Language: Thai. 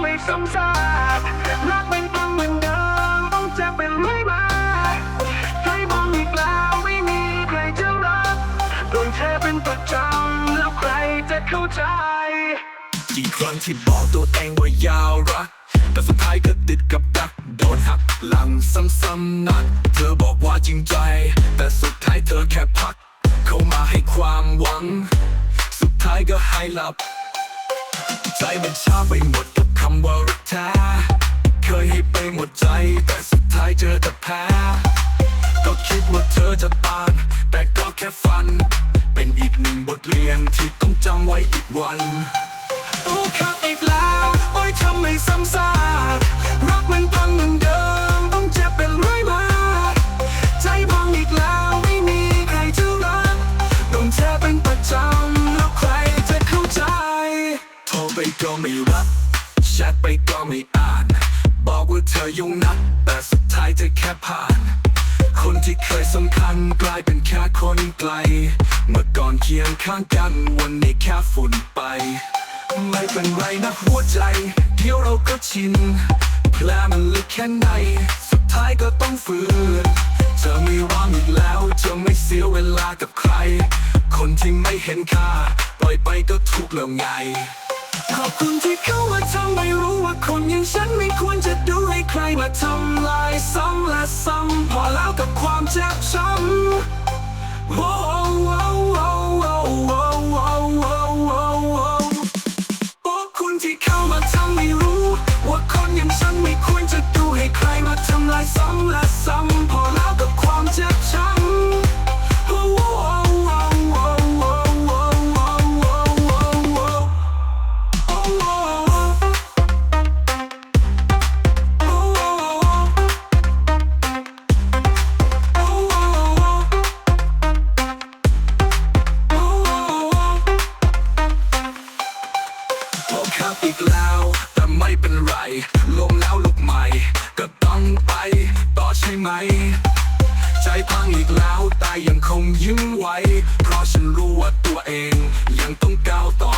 ไม่ซ้ำซากรักเป็นต้องเหมือนเดิมต้องเจ็บเป็นเรื่อยมาใครมองอีกแล้วไม่มีใครจะรักโดนเทเป็นประจำแล้วใครจะเข้าใจกี่ครั้งที่บอกตัวเองว่ายาวรัก แต่สุดท้ายก็ติดกับดัก โดนหักหลังซ้ำๆนัก เธอบอกว่าจริงใจ แต่สุดท้ายเธอแค่พัก เข้ามาให้ความหวัง สุดท้ายก็ให้หลับ ใจมันชาไปหมด คิดว่าเธอจะตานแต่ก็แค่ฝัน เป็นอีกหนึ่งบทเรียนที่ต้องจำไว้อีกวันโอ้ครับอีกแล้วโอ้ยทำไมซ้ำซากรักมันพังเหมือนเดิมต้องเจ็บเป็นรื่อยมา ใจพังอีกแล้วไม่มีใครจะรักโดนแทบเป็นประจำแล้วใครจะเข้าใจโทรไปก็ไม่รับแชทไปก็ไม่อ่าน บอกว่าเธอยุ่งนักแต่สุดท้ายเธอแค่ผ่าน คนที่เคยสำคัญกลายเป็นแค่คนไกล เมื่อก่อนเคียงข้างกันวันนี้แค่ฝุ่นไป ไม่เป็นไรนะหัวใจ เดี๋ยวเราก็ชินแผลมันลึกแค่ไหน สุดท้ายก็ต้องฝืนเธอไม่ว่างอีกแล้วจะไม่เสียเวลากับใคร คนที่ไม่เห็นค่า ปล่อยไปก็ถูกแล้วไงขอบคุณที่เข้ามาทำไม่รู้ว่าคนอย่างฉันไม่ควรจะดูให้ใครมาทำลาย ว่าคนอย่างฉันไม่ควรจะดูให้ใครมาทำลายซ้ำและซ้ำ อีกแล้ว แต่ไม่เป็นไรลงแล้วลุกใหม่ ก็ต้องไปต่อใช่ไหม ใจพังอีกแล้วแต่ยังคงยิ้มไว้ เพราะฉันรู้ว่าตัวเองยังต้องก้าวต่อ